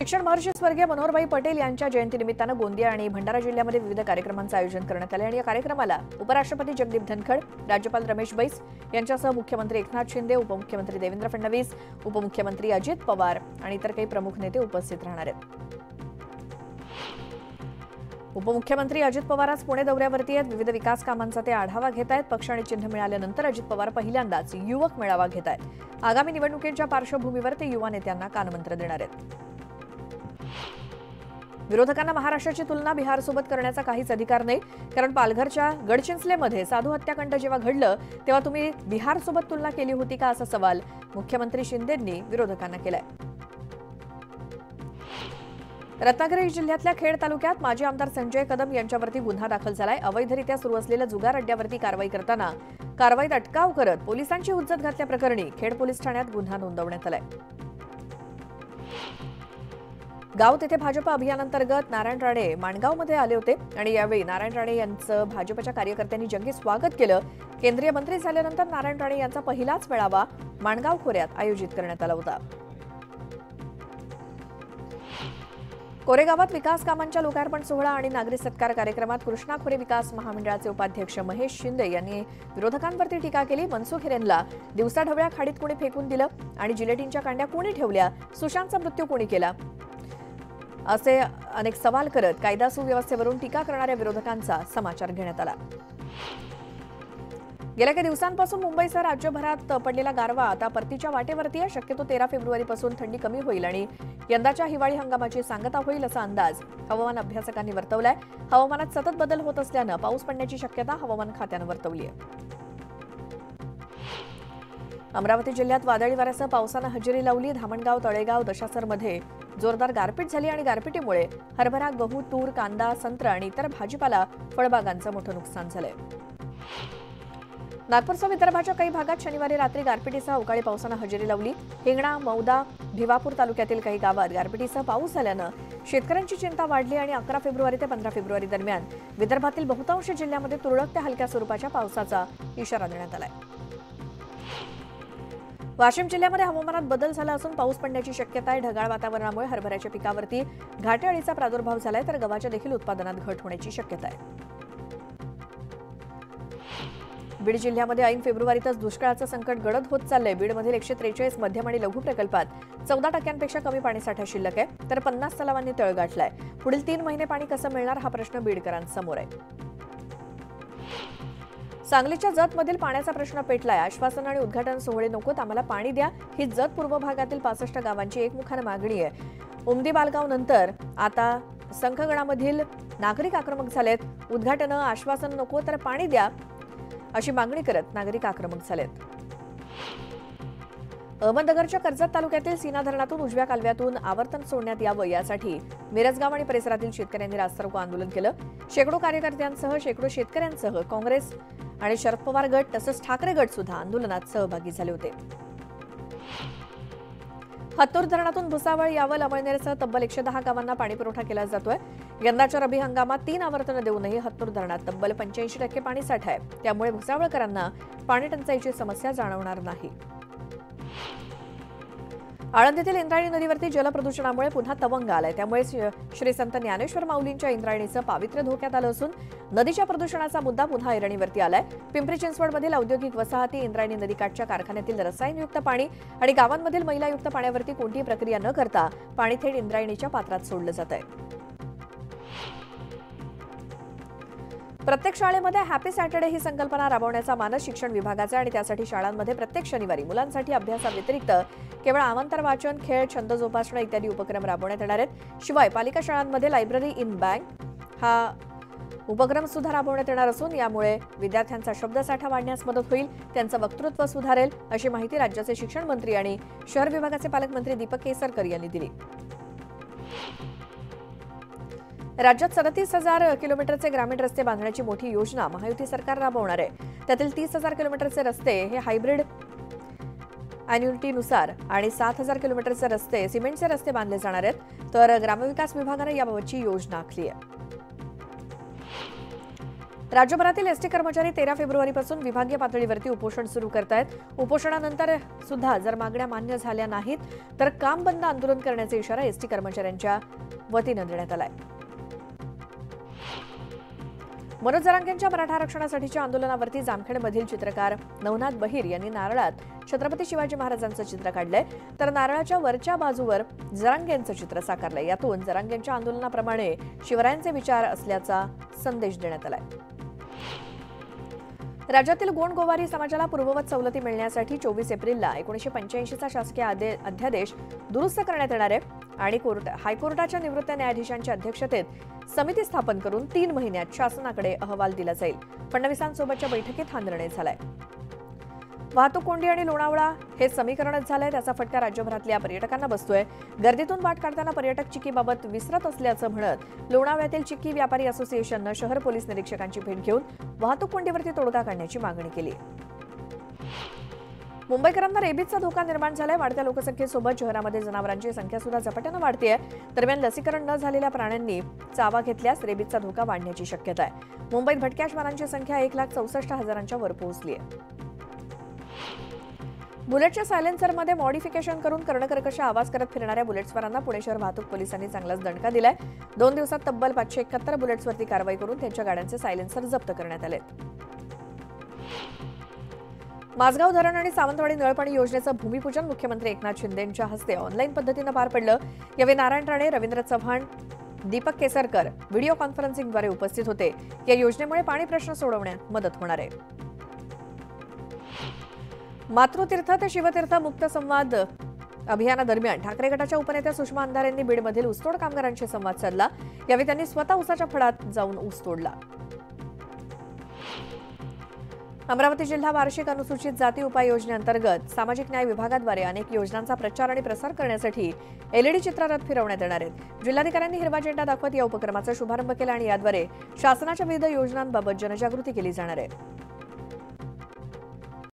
शिक्षण महर्षी स्वर्गीय मनोहरभाई पटेल यांच्या जयंतीनिमित्तानं गोंदिया आणि भंडारा जिल्ह्यामध्ये विविध कार्यक्रमांचं आयोजन करण्यात आलं आणि या कार्यक्रमाला उपराष्ट्रपती जगदीप धनखड राज्यपाल रमेश बैस यांच्यासह मुख्यमंत्री एकनाथ शिंदे उपमुख्यमंत्री देवेंद्र फडणवीस उपमुख्यमंत्री अजित पवार आणि इतर काही प्रमुख नेते उपस्थित राहणार आहेत. उपमुख्यमंत्री अजित पवार आज पुणे दौऱ्यावरती आहेत. विविध विकास कामांचा ते आढावा घेत आहेत. पक्ष आणि चिन्ह मिळाल्यानंतर अजित पवार पहिल्यांदाच युवक मेळावा घेत आहेत. आगामी निवडणुकीच्या पार्श्वभूमीवर ते युवा नेत्यांना कानमंत्र देणार आहेत. विरोधकांना महाराष्ट्राची तुलना बिहारसोबत करण्याचा काहीच अधिकार नाही. कारण पालघरच्या गडचिंचलेमध्ये साधू हत्याकांड जेव्हा घडलं तेव्हा तुम्ही बिहारसोबत तुलना केली होती का असा सवाल मुख्यमंत्री शिंदेंनी विरोधकांना केलाय. रत्नागिरी जिल्ह्यातल्या खेड तालुक्यात माजी आमदार संजय कदम यांच्यावरती गुन्हा दाखल झालाय. अवैधरित्या सुरू असलेल्या जुगार अड्ड्यावरती कारवाई करताना कारवाईत अटकाव करत पोलिसांची हुज्जत घातल्याप्रकरणी खेड पोलीस ठाण्यात गुन्हा नोंदवण्यात आलाय. गाव तेथे भाजप अभियानांतर्गत नारायण राणे माणगावमध्ये आले होते आणि यावेळी नारायण राणे यांचं भाजपच्या कार्यकर्त्यांनी जंगी स्वागत केलं. केंद्रीय मंत्री झाल्यानंतर नारायण राणे यांचा पहिलाच मेळावा माणगाव खोऱ्यात आयोजित करण्यात आला होता. कोरेगावात विकास कामांच्या लोकार्पण सोहळा आणि नागरी सत्कार कार्यक्रमात कृष्णा खोरे विकास महामंडळाचे उपाध्यक्ष महेश शिंदे यांनी विरोधकांवरती टीका केली. मनसुख हिरेनला दिवसाढवळ्या खाडीत कोणी फेकून दिलं आणि जिलेटिनच्या कांड्या कोणी ठेवल्या? सुशांतचा मृत्यू कोणी केला? असे अनेक सवाल करत कायदा सुव्यवस्थेवरून टीका करणाऱ्या विरोधकांचा समाचार घेण्यात आला. गेल्या काही दिवसांपासून मुंबईसह राज्यभरात पडलेला गारवा आता परतीच्या वाटेवरती आहे. शक्यतो तेरा फेब्रुवारीपासून थंडी कमी होईल आणि यंदाच्या हिवाळी हंगामाची सांगता होईल असा अंदाज हवामान अभ्यासकांनी वर्तवलाय. हवामानात सतत बदल होत असल्यानं पाऊस पडण्याची शक्यता हवामान खात्यानं वर्तवली आहे अमरावती जिल्ह्यात वादळी वाऱ्यासह पावसानं हजेरी लावली. धामणगाव तळेगाव दशासरमध्ये जोरदार गारपीट झाली आणि गारपिटीमुळे हरभरा गहू तूर कांदा संत्र आणि इतर भाजीपाला फळबागांचं मोठं नुकसान झालंय. नागपूरसह विदर्भाच्या काही भागात शनिवारी रात्री गारपिटीसह अवकाळी पावसानं हजेरी लावली. हिंगणा मौदा भिवापूर तालुक्यातील काही गावात गारपिटीसह पाऊस झाल्यानं शेतकऱ्यांची चिंता वाढली आणि अकरा फेब्रुवारी ते पंधरा फेब्रुवारी दरम्यान विदर्भातील बहुतांश जिल्ह्यामध्ये तुरळक ते हलक्या स्वरूपाच्या पावसाचा इशारा देण्यात आलाय. वाशिम जिल्ह्यामध्ये हवामानात बदल झाला असून पाऊस पडण्याची शक्यता आहे. ढगाळ वातावरणामुळे हरभऱ्याच्या पिकावरती घाटे अळीचा प्रादुर्भाव झालाय तर गव्हाच्या देखील उत्पादनात घट होण्याची शक्यता आहे. बीड जिल्ह्यामध्ये ऐन फेब्रुवारीतच दुष्काळाचं संकट गडद होत चाललंय. बीडमधील एकशे त्रेचाळीस मध्यम आणि लघु प्रकल्पात चौदा टक्क्यांपेक्षा कमी पाणीसाठा शिल्लक आहे तर पन्नास तलावांनी तळ गाठलाय. पुढील तीन महिने पाणी कसं मिळणार हा प्रश्न बीडकरांसमोर आहे. सांगलीच्या जतमधील पाण्याचा प्रश्न पेटलाय. आश्वासन आणि उद्घाटन सोहळे नकोत आम्हाला पाणी द्या. ही जत पूर्व भागातील पासष्ट गावांची एकमुखानं मागणी आहे. उमदी बालगाव नंतर आता संखगणामधील नागरिक आक्रमक झालेत. उद्घाटनं आश्वासन नको तर पाणी द्या अशी मागणी करत नागरिक आक्रमक झालेत. अहमदनगरच्या कर्जत तालुक्यातील सीना धरणातून उजव्या कालव्यातून आवर्तन सोडण्यात यावं यासाठी मिरजगाव आणि परिसरातील शेतकऱ्यांनी रास्तारोको आंदोलन केलं. शेकडो कार्यकर्त्यांसह शेकडो शेतकऱ्यांसह काँग्रेस आणि शरद पवार गट तसंच ठाकरे गट सुद्धा आंदोलनात सहभागी झाले होते. हत्तूर धरणातून भुसावळ यावल अमळनेरसह तब्बल एकशे दहा गावांना पाणीपुरवठा केला जातोय. यंदाच्या रबी हंगामात तीन आवर्तनं देऊनही हत्तूर धरणात तब्बल पंच्याऐंशी टक्के पाणी साठा आहे. त्यामुळे भुसावळकरांना पाणी टंचाईची समस्या जाणवणार नाही. आळंदीतील इंद्रायणी नदीवरती जलप्रदूषणामुळे पुन्हा तवंग आलाय. त्यामुळे श्री संत ज्ञानेश्वर माऊलींच्या इंद्रायणीचं पावित्र्य धोक्यात आलं असून नदीच्या प्रदूषणाचा मुद्दा पुन्हा ऐरणीवरती आलाय. पिंपरी चिंचवडमधील औद्योगिक वसाहती इंद्रायणी नदीकाठच्या कारखान्यातील रसायनयुक्त पाणी आणि गावांमधील महिलायुक्त पाण्यावरती कोणतीही प्रक्रिया न करता पाणी थेट इंद्रायणीच्या पात्रात सोडलं जात आहे. प्रत्येक शाळेमध्ये हॅपी सॅटर्डे ही संकल्पना राबवण्याचा मानस शिक्षण विभागाचा आणि त्यासाठी शाळांमध्ये प्रत्येक शनिवारी मुलांसाठी अभ्यासाव्यतिरिक्त केवळ आमंत्रण वाचन खेळ छंद जोपासणं इत्यादी उपक्रम राबवण्यात येणार आहेत. शिवाय पालिका शाळांमध्ये लायब्ररी इन बँक हा उपक्रम सुद्धा राबवण्यात येणार असून यामुळे विद्यार्थ्यांचा शब्दसाठा वाढण्यास मदत होईल त्यांचं वक्तृत्व सुधारेल अशी माहिती राज्याचे शिक्षण मंत्री आणि शहर विभागाचे पालकमंत्री दीपक केसरकर यांनी दिली. राज्यात सदतीस हजार किलोमीटरचे ग्रामीण रस्ते बांधण्याची मोठी योजना महायुती सरकार राबवणार आहे. त्यातील तीस हजार किलोमीटरचे रस्ते हे हायब्रिड अॅन्युइटीनुसार आणि सात हजार किलोमीटरचे रस्ते सिमेंटचे रस्ते बांधले जाणार आहेत. तर ग्रामविकास विभागानं याबाबतची योजना आखली आहे. राज्यभरातील एसटी कर्मचारी तेरा फेब्रुवारीपासून विभागीय पातळीवरती उपोषण सुरू करतायत. उपोषणानंतर सुद्धा जर मागण्या मान्य झाल्या नाहीत तर काम बंद आंदोलन करण्याचा इशारा एसटी कर्मचाऱ्यांच्या वतीनं देण्यात आलाय. मनोज जरांगेंच्या मराठा आरक्षणासाठीच्या आंदोलनावरती जामखेडमधील चित्रकार नवनाथ बहिर यांनी नारळात छत्रपती शिवाजी महाराजांचं चित्र काढलंय. तर नारळाच्या वरच्या बाजूवर जरांगेंचं चित्र साकारलंय. यातून जरांगेंच्या आंदोलनाप्रमाणे शिवरायांचे विचार असल्याचा संदेश देण्यात आलाय. राज्यातील गोंड गोवारी समाजाला पूर्ववत सवलती मिळण्यासाठी चोवीस एप्रिलला एकोणीशे पंच्याऐंशीचा शासकीय अध्यादेश दुरुस्त करण्यात येणार आहे. आणि कोर्ट हायकोर्टाच्या निवृत्त न्यायाधीशांच्या अध्यक्षतेत समिती स्थापन करून तीन महिन्यात शासनाकडे अहवाल दिला जाईल. फडणवीसांसोबतच्या बैठकीत हा निर्णय झालाय. वाहतूक कोंडी आणि लोणावळा हे समीकरणच झालंय त्याचा फटका राज्यभरातल्या पर्यटकांना बसतोय. गर्दीतून वाट काढताना पर्यटक चिक्कीबाबत विसरत असल्याचं म्हणत लोणावळ्यातील चिक्की व्यापारी असोसिएशननं शहर पोलीस निरीक्षकांची भेट घेऊन वाहतूक कोंडीवरती तोडगा काढण्याची मागणी केली. मुंबईकरांना रेबीजचा धोका निर्माण झालाय. वाढत्या लोकसंख्येसोबत शहरामध्ये जनावरांची संख्या सुद्धा झपाट्यानं आहे दरम्यान लसीकरण न झालेल्या प्राण्यांनी चावा घेतल्यास रेबीजचा धोका वाढण्याची शक्यता आहे. मुंबईत भटक्या श्वानांची संख्या एक लाख चौसष्ट हजारांच्या वर पोहोचली आहे. बुलेटच्या सायलेन्सरमध्ये मॉडिफिकेशन करून कर्णकर्कश आवाज करत फिरणाऱ्या बुलेट्सवारांना पुणे शहर वाहतूक पोलिसांनी चांगलाच दणका दिलाय. दोन दिवसात तब्बल पाचशे एकाहत्तर बुलेट्सवरती कारवाई करून त्यांच्या गाड्यांचे सायलेन्सर जप्त करण्यात आले माझगाव धरण आणि सावंतवाडी नळपाणी योजनेचं भूमिपूजन मुख्यमंत्री एकनाथ शिंदेंच्या हस्ते ऑनलाईन पद्धतीनं पार पडलं. यावेळी नारायण राणे रवींद्र चव्हाण दीपक केसरकर व्हिडिओ कॉन्फरन्सिंगद्वारे उपस्थित होते. या योजनेमुळे पाणी प्रश्न सोडवण्यात मदत होणार आहे. मातृतीर्थ ते शिवतीर्थ मुक्त संवाद अभियानादरम्यान ठाकरे गटाच्या उपनेत्या सुषमा अंधार यांनी बीडमधील ऊसतोड कामगारांशी संवाद साधला. यावेळी त्यांनी स्वतः ऊसाच्या फळात जाऊन ऊस तोडला. अमरावती जिल्हा वार्षिक अनुसूचित जाती उपाय योजनेअंतर्गत सामाजिक न्याय विभागाद्वारे अनेक योजनांचा प्रचार आणि प्रसार करण्यासाठी एलईडी चित्ररथ फिरवण्यात येणार आहेत. जिल्हाधिकाऱ्यांनी हिरवा झेंडा दाखवत या उपक्रमाचा शुभारंभ केला आणि याद्वारे शासनाच्या विविध योजनांबाबत जनजागृती केली जाणार आहे.